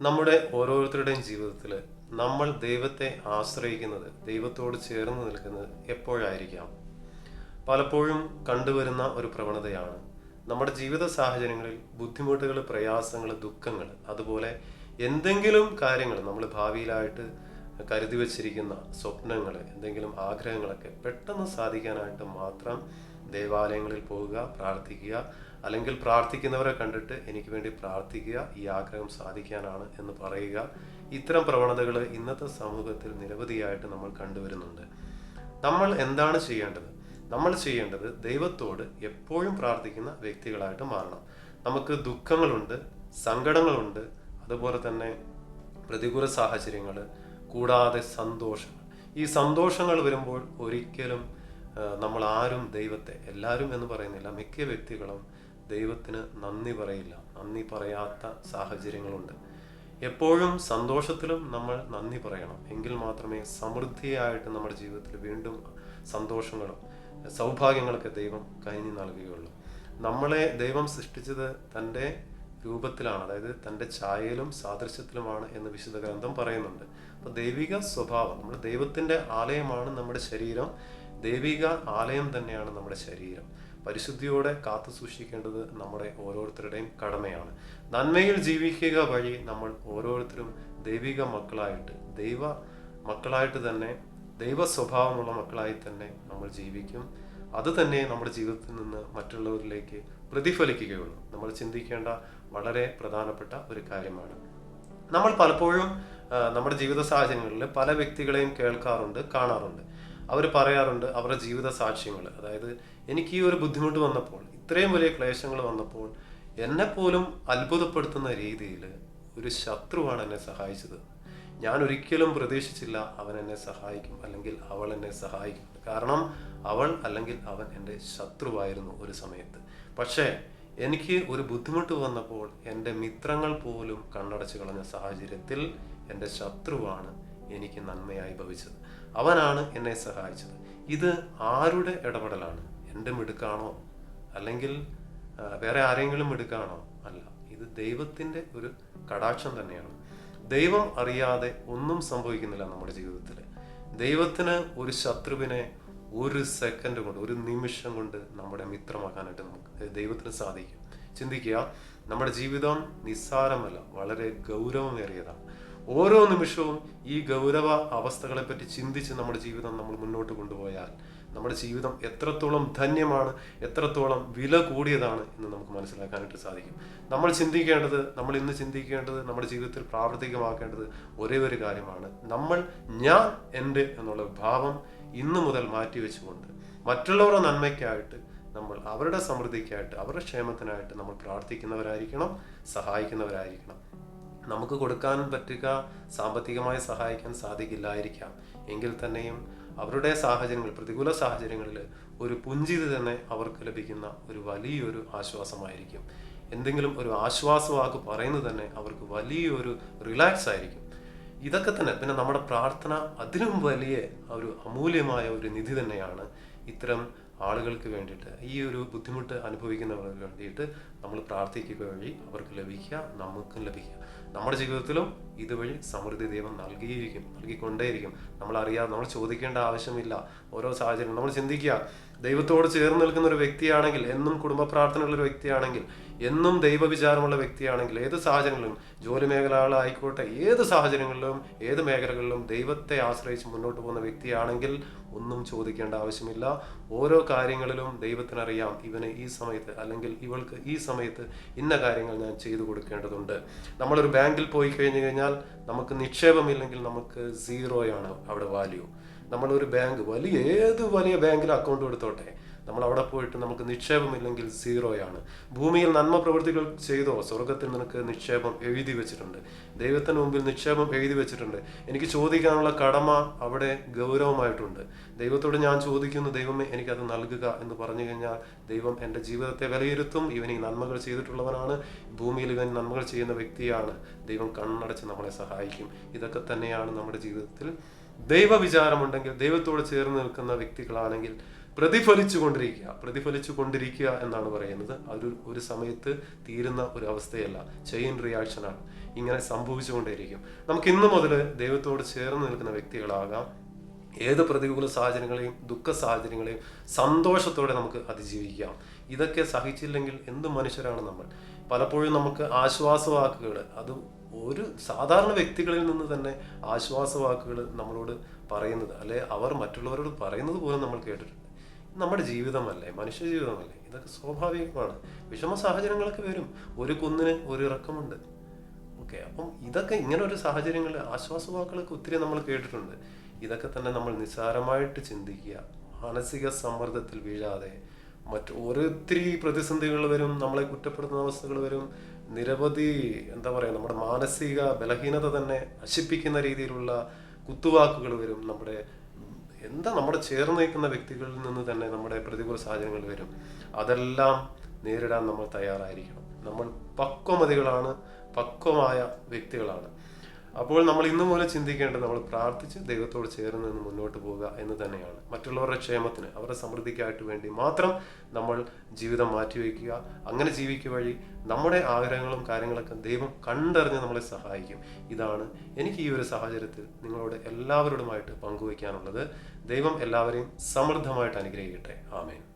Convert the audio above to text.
നമ്മുടെ ഓരോരുത്തരുടെയും ജീവിതത്തിൽ നമ്മൾ ദൈവത്തെ ആശ്രയിക്കുന്നത് ദൈവത്തോട് ചേർന്ന് നിൽക്കുന്നത് എപ്പോഴായിരിക്കാം? പലപ്പോഴും കണ്ടുവരുന്ന ഒരു പ്രവണതയാണ്. നമ്മുടെ ജീവിത സാഹചര്യങ്ങളിൽ ബുദ്ധിമുട്ടുകൾ പ്രയാസങ്ങൾ ദുഃഖങ്ങൾ അതുപോലെ എന്തെങ്കിലും കാര്യങ്ങൾ നമ്മൾ ഭാവിയിലായിട്ട് കരുതി വച്ചിരിക്കുന്ന സ്വപ്നങ്ങൾ എന്തെങ്കിലും ആഗ്രഹങ്ങളൊക്കെ പെട്ടെന്ന് സാധിക്കാനായിട്ട് മാത്രം ദേവാലയങ്ങളിൽ പോവുക പ്രാർത്ഥിക്കുക അല്ലെങ്കിൽ പ്രാർത്ഥിക്കുന്നവരെ കണ്ടിട്ട് എനിക്ക് വേണ്ടി പ്രാർത്ഥിക്കുക ഈ ആഗ്രഹം സാധിക്കാനാണ് എന്ന് പറയുക. ഇത്തരം പ്രവണതകൾ ഇന്നത്തെ സമൂഹത്തിൽ നിരവധിയായിട്ട് നമ്മൾ കണ്ടുവരുന്നുണ്ട്. നമ്മൾ എന്താണ് ചെയ്യേണ്ടത്? നമ്മൾ ചെയ്യേണ്ടത് ദൈവത്തോട് എപ്പോഴും പ്രാർത്ഥിക്കുന്ന വ്യക്തികളായിട്ട് മാറണം. നമുക്ക് ദുഃഖങ്ങളുണ്ട് സങ്കടങ്ങളുണ്ട് അതുപോലെ തന്നെ പ്രതികൂല സാഹചര്യങ്ങൾ കൂടാതെ സന്തോഷങ്ങൾ. ഈ സന്തോഷങ്ങൾ വരുമ്പോൾ ഒരിക്കലും നമ്മൾ ആരും ദൈവത്തെ എല്ലാവരും എന്ന് പറയുന്നില്ല മിക്ക വ്യക്തികളും ദൈവത്തിന് നന്ദി പറയില്ല നന്ദി പറയാത്ത സാഹചര്യങ്ങളുണ്ട്. എപ്പോഴും സന്തോഷത്തിലും നമ്മൾ നന്ദി പറയണം. എങ്കിൽ മാത്രമേ സമൃദ്ധിയായിട്ട് നമ്മുടെ ജീവിതത്തിൽ വീണ്ടും സന്തോഷങ്ങളും സൗഭാഗ്യങ്ങളൊക്കെ ദൈവം കനിഞ്ഞു നൽകുകയുള്ളൂ. നമ്മളെ ദൈവം സൃഷ്ടിച്ചത് തന്റെ രൂപത്തിലാണ് അതായത് തന്റെ ഛായയിലും സാദൃശ്യത്തിലുമാണ് എന്ന് വിശുദ്ധ ഗ്രന്ഥം പറയുന്നുണ്ട്. അപ്പോൾ ദൈവിക സ്വഭാവം നമ്മുടെ ദൈവത്തിന്റെ ആലയമാണ് നമ്മുടെ ശരീരം. ദൈവിക ആലയം തന്നെയാണ് നമ്മുടെ ശരീരം. പരിശുദ്ധിയോടെ കാത്തു സൂക്ഷിക്കേണ്ടത് നമ്മുടെ ഓരോരുത്തരുടെയും കടമയാണ്. നന്മയിൽ ജീവിക്കുക വഴി നമ്മൾ ഓരോരുത്തരും ദൈവിക മക്കളായിട്ട് ദൈവ മക്കളായിട്ട് തന്നെ ദൈവ സ്വഭാവമുള്ള മക്കളായി തന്നെ നമ്മൾ ജീവിക്കും. അത് തന്നെ നമ്മുടെ ജീവിതത്തിൽ നിന്ന് മറ്റുള്ളവരിലേക്ക് പ്രതിഫലിക്കുകയുള്ളൂ. നമ്മൾ ചിന്തിക്കേണ്ട വളരെ പ്രധാനപ്പെട്ട ഒരു കാര്യമാണ്. നമ്മൾ പലപ്പോഴും നമ്മുടെ ജീവിത സാഹചര്യങ്ങളിൽ പല വ്യക്തികളെയും കേൾക്കാറുണ്ട് കാണാറുണ്ട്. അവർ പറയാറുണ്ട് അവരുടെ ജീവിത സാക്ഷ്യങ്ങൾ. അതായത് എനിക്ക് ഈ ഒരു ബുദ്ധിമുട്ട് വന്നപ്പോൾ ഇത്രയും വലിയ ക്ലേശങ്ങൾ വന്നപ്പോൾ എന്നെ പോലും അത്ഭുതപ്പെടുത്തുന്ന രീതിയിൽ ഒരു ശത്രുവാണ് എന്നെ സഹായിച്ചത്. ഞാൻ ഒരിക്കലും പ്രതീക്ഷിച്ചില്ല അവൻ എന്നെ സഹായിക്കും അല്ലെങ്കിൽ അവൾ എന്നെ സഹായിക്കും. കാരണം അവൾ അല്ലെങ്കിൽ അവൻ എന്റെ ശത്രുവായിരുന്നു ഒരു സമയത്ത്. പക്ഷേ എനിക്ക് ഒരു ബുദ്ധിമുട്ട് വന്നപ്പോൾ എന്റെ മിത്രങ്ങൾ പോലും കണ്ണടച്ച് കളഞ്ഞ സാഹചര്യത്തിൽ എന്റെ ശത്രുവാണ് എനിക്ക് നന്മയായി ഭവിച്ചത്. അവനാണ് എന്നെ സഹായിച്ചത്. ഇത് ആരുടെ ഇടപെടലാണ്? എന്റെ മിടുക്കാണോ? അല്ലെങ്കിൽ വേറെ ആരെങ്കിലും മിടുക്കാണോ? അല്ല. ഇത് ദൈവത്തിന്റെ ഒരു കടാക്ഷം തന്നെയാണ്. ദൈവം അറിയാതെ ഒന്നും സംഭവിക്കുന്നില്ല നമ്മുടെ ജീവിതത്തിൽ. ദൈവത്തിന് ഒരു ശത്രുവിനെ ഒരു സെക്കൻഡ് കൊണ്ട് ഒരു നിമിഷം കൊണ്ട് നമ്മുടെ മിത്രമാക്കാനായിട്ട് നമുക്ക് ദൈവത്തിന് സാധിക്കും. ചിന്തിക്കുക നമ്മുടെ ജീവിതം നിസ്സാരമല്ല വളരെ ഗൗരവമേറിയതാണ്. ഓരോ നിമിഷവും ഈ ഗൗരവ അവസ്ഥകളെ പറ്റി ചിന്തിച്ച് നമ്മുടെ ജീവിതം നമ്മൾ മുന്നോട്ട് കൊണ്ടുപോയാൽ നമ്മുടെ ജീവിതം എത്രത്തോളം ധന്യമാണ് എത്രത്തോളം വില കൂടിയതാണ് എന്ന് നമുക്ക് മനസ്സിലാക്കാനായിട്ട് സാധിക്കും. നമ്മൾ ചിന്തിക്കേണ്ടത് നമ്മൾ ഇന്ന് ചിന്തിക്കേണ്ടത് നമ്മുടെ ജീവിതത്തിൽ പ്രാവർത്തികമാക്കേണ്ടത് ഒരേ ഒരു കാര്യമാണ്. നമ്മൾ ഞാൻ എന്റെ എന്നുള്ള ഭാവം ഇന്നു മുതൽ മാറ്റി വെച്ചുകൊണ്ട് മറ്റുള്ളവരുടെ നന്മയ്ക്കായിട്ട് നമ്മൾ അവരുടെ സമൃദ്ധിക്കായിട്ട് അവരുടെ ക്ഷേമത്തിനായിട്ട് നമ്മൾ പ്രാർത്ഥിക്കുന്നവരായിരിക്കണം സഹായിക്കുന്നവരായിരിക്കണം. നമുക്ക് കൊടുക്കാൻ പറ്റുക സാമ്പത്തികമായി സഹായിക്കാൻ സാധിക്കില്ലായിരിക്കാം. എങ്കിൽ തന്നെയും അവരുടെ സാഹചര്യങ്ങൾ പ്രതികൂല സാഹചര്യങ്ങളിൽ ഒരു പുഞ്ചിത് തന്നെ അവർക്ക് ലഭിക്കുന്ന ഒരു വലിയൊരു ആശ്വാസമായിരിക്കും. എന്തെങ്കിലും ഒരു ആശ്വാസവാക്ക് പറയുന്നത് തന്നെ അവർക്ക് വലിയൊരു റിലാക്സ് ആയിരിക്കും. ഇതൊക്കെ തന്നെ പിന്നെ നമ്മുടെ പ്രാർത്ഥന അതിലും വലിയ ഒരു അമൂല്യമായ ഒരു നിധി തന്നെയാണ്. ഇത്തരം ആളുകൾക്ക് വേണ്ടിയിട്ട് ഈ ഒരു ബുദ്ധിമുട്ട് അനുഭവിക്കുന്നവർക്ക് വേണ്ടിയിട്ട് നമ്മൾ പ്രാർത്ഥിക്കുക വഴി അവർക്ക് ലഭിക്കുക നമുക്കും ലഭിക്കുക. നമ്മുടെ ജീവിതത്തിലും ഇതുവഴി സമൃദ്ധി ദൈവം നൽകിയിരിക്കും നൽകിക്കൊണ്ടേയിരിക്കും. നമ്മൾ അറിയാതെ നമ്മൾ ചോദിക്കേണ്ട ആവശ്യമില്ല. ഓരോ സാഹചര്യം നമ്മൾ ചിന്തിക്കുക. ദൈവത്തോട് ചേർന്ന് നിൽക്കുന്ന ഒരു വ്യക്തിയാണെങ്കിൽ എന്നും കുടുംബ പ്രാർത്ഥനയുള്ള ഒരു വ്യക്തിയാണെങ്കിൽ എന്നും ദൈവവിചാരമുള്ള വ്യക്തിയാണെങ്കിൽ ഏത് സാഹചര്യങ്ങളിലും ജോലി മേഖലകളായിക്കോട്ടെ ഏത് സാഹചര്യങ്ങളിലും ഏത് മേഖലകളിലും ദൈവത്തെ ആശ്രയിച്ച് മുന്നോട്ട് പോകുന്ന വ്യക്തിയാണെങ്കിൽ ഒന്നും ചോദിക്കേണ്ട ആവശ്യമില്ല. ഓരോ കാര്യങ്ങളിലും ദൈവത്തിനറിയാം ഇവന് ഈ സമയത്ത് അല്ലെങ്കിൽ ഇവൾക്ക് ഈ സമയത്ത് ഇന്ന കാര്യങ്ങൾ ഞാൻ ചെയ്തു കൊടുക്കേണ്ടതുണ്ട്. നമ്മളൊരു ബാങ്കിൽ പോയി കഴിഞ്ഞു കഴിഞ്ഞാൽ നമുക്ക് നിക്ഷേപമില്ലെങ്കിൽ നമുക്ക് സീറോയാണ് അവിടെ വാല്യൂ നമ്മളൊരു ബാങ്ക് വലിയ ഏത് വലിയ ബാങ്കിൽ അക്കൗണ്ട് എടുത്തോട്ടെ നമ്മൾ അവിടെ പോയിട്ട് നമുക്ക് നിക്ഷേപമില്ലെങ്കിൽ സീറോയാണ്. ഭൂമിയിൽ നന്മ പ്രവൃത്തികൾ ചെയ്തോ സ്വർഗത്തിൽ നിനക്ക് നിക്ഷേപം എഴുതി വെച്ചിട്ടുണ്ട്. ദൈവത്തിന് മുമ്പിൽ നിക്ഷേപം എഴുതി വെച്ചിട്ടുണ്ട്. എനിക്ക് ചോദിക്കാനുള്ള കടമ അവിടെ ഗൗരവമായിട്ടുണ്ട്. ദൈവത്തോട് ഞാൻ ചോദിക്കുന്നു ദൈവമേ എനിക്കത് നൽകുക എന്ന് പറഞ്ഞു കഴിഞ്ഞാൽ ദൈവം എന്റെ ജീവിതത്തെ വിലയിരുത്തും. ഇവൻ ഈ നന്മകൾ ചെയ്തിട്ടുള്ളവനാണ്. ഭൂമിയിൽ ഇവൻ നന്മകൾ ചെയ്യുന്ന വ്യക്തിയാണ്. ദൈവം കണ്ണടച്ച് നമ്മളെ സഹായിക്കും. ഇതൊക്കെ തന്നെയാണ് നമ്മുടെ ജീവിതത്തിൽ ദൈവവിചാരമുണ്ടെങ്കിൽ ദൈവത്തോട് ചേർന്ന് നിൽക്കുന്ന വ്യക്തികളാണെങ്കിൽ പ്രതിഫലിച്ചു കൊണ്ടിരിക്കുക പ്രതിഫലിച്ചു കൊണ്ടിരിക്കുക എന്നാണ് പറയുന്നത്. അതൊരു ഒരു സമയത്ത് തീരുന്ന ഒരു അവസ്ഥയല്ല. ചെയിൻ റിയാക്ഷനാണ് ഇങ്ങനെ സംഭവിച്ചുകൊണ്ടേയിരിക്കും. നമുക്ക് ഇന്ന് മുതൽ ദൈവത്തോട് ചേർന്ന് നിൽക്കുന്ന വ്യക്തികളാകാം. ഏത് പ്രതികൂല സാഹചര്യങ്ങളെയും ദുഃഖ സാഹചര്യങ്ങളെയും സന്തോഷത്തോടെ നമുക്ക് അതിജീവിക്കാം. ഇതൊക്കെ സഹിച്ചില്ലെങ്കിൽ എന്ത് മനുഷ്യരാണ് നമ്മൾ? പലപ്പോഴും നമുക്ക് ആശ്വാസവാക്കുകൾ അത് ഒരു സാധാരണ വ്യക്തികളിൽ നിന്ന് തന്നെ ആശ്വാസവാക്കുകൾ നമ്മളോട് പറയുന്നത് അല്ലെ അവർ മറ്റുള്ളവരോട് പറയുന്നത് പോലും നമ്മൾ കേട്ടിട്ടുണ്ട്. നമ്മുടെ ജീവിതമല്ലേ? മനുഷ്യ ജീവിതമല്ലേ? ഇതൊക്കെ സ്വാഭാവികമാണ്. വിഷമ സാഹചര്യങ്ങളൊക്കെ വരും. ഒരു കുന്നിന് ഒരു ഇറക്കമുണ്ട്. ഓക്കെ അപ്പം ഇതൊക്കെ ഇങ്ങനെ ഒരു സാഹചര്യങ്ങളിൽ ആശ്വാസവാക്കുകളൊക്കെ ഒത്തിരി നമ്മൾ കേട്ടിട്ടുണ്ട്. ഇതൊക്കെ തന്നെ നമ്മൾ നിസ്സാരമായിട്ട് ചിന്തിക്കുക. മാനസിക സമ്മർദ്ദത്തിൽ വീഴാതെ. മറ്റ് ഒത്തിരി പ്രതിസന്ധികൾ വരും നമ്മളെ കുറ്റപ്പെടുത്തുന്ന അവസ്ഥകൾ വരും. നിരവധി എന്താ പറയുക നമ്മുടെ മാനസിക ബലഹീനത തന്നെ നശിപ്പിക്കുന്ന രീതിയിലുള്ള കുത്തുവാക്കുകൾ വരും നമ്മുടെ എന്താ നമ്മുടെ ചേർന്ന് നിൽക്കുന്ന വ്യക്തികളിൽ നിന്ന് തന്നെ നമ്മുടെ പ്രതികൂല സാഹചര്യങ്ങൾ വരും? അതെല്ലാം നേരിടാൻ നമ്മൾ തയ്യാറായിരിക്കണം. നമ്മൾ പക്വമതികളാണ് പക്വമായ വ്യക്തികളാണ്. അപ്പോൾ നമ്മൾ ഇന്നു മുതൽ ചിന്തിക്കേണ്ടത് നമ്മൾ പ്രാർത്ഥിച്ച് ദൈവത്തോട് ചേർന്ന് നിന്ന് മുന്നോട്ട് പോവുക എന്ന് തന്നെയാണ്. മറ്റുള്ളവരുടെ ക്ഷേമത്തിന് അവരുടെ സമൃദ്ധിക്കായിട്ട് വേണ്ടി മാത്രം നമ്മൾ ജീവിതം മാറ്റിവെക്കുക. അങ്ങനെ ജീവിക്കുക വഴി നമ്മുടെ ആഗ്രഹങ്ങളും കാര്യങ്ങളൊക്കെ ദൈവം കണ്ടറിഞ്ഞ് നമ്മളെ സഹായിക്കും. ഇതാണ് എനിക്ക് ഈ ഒരു സാഹചര്യത്തിൽ നിങ്ങളോട് എല്ലാവരോടുമായിട്ട് പങ്കുവയ്ക്കാനുള്ളത് ദൈവം എല്ലാവരെയും സമൃദ്ധമായിട്ട് അനുഗ്രഹിക്കട്ടെ. ആമേൻ.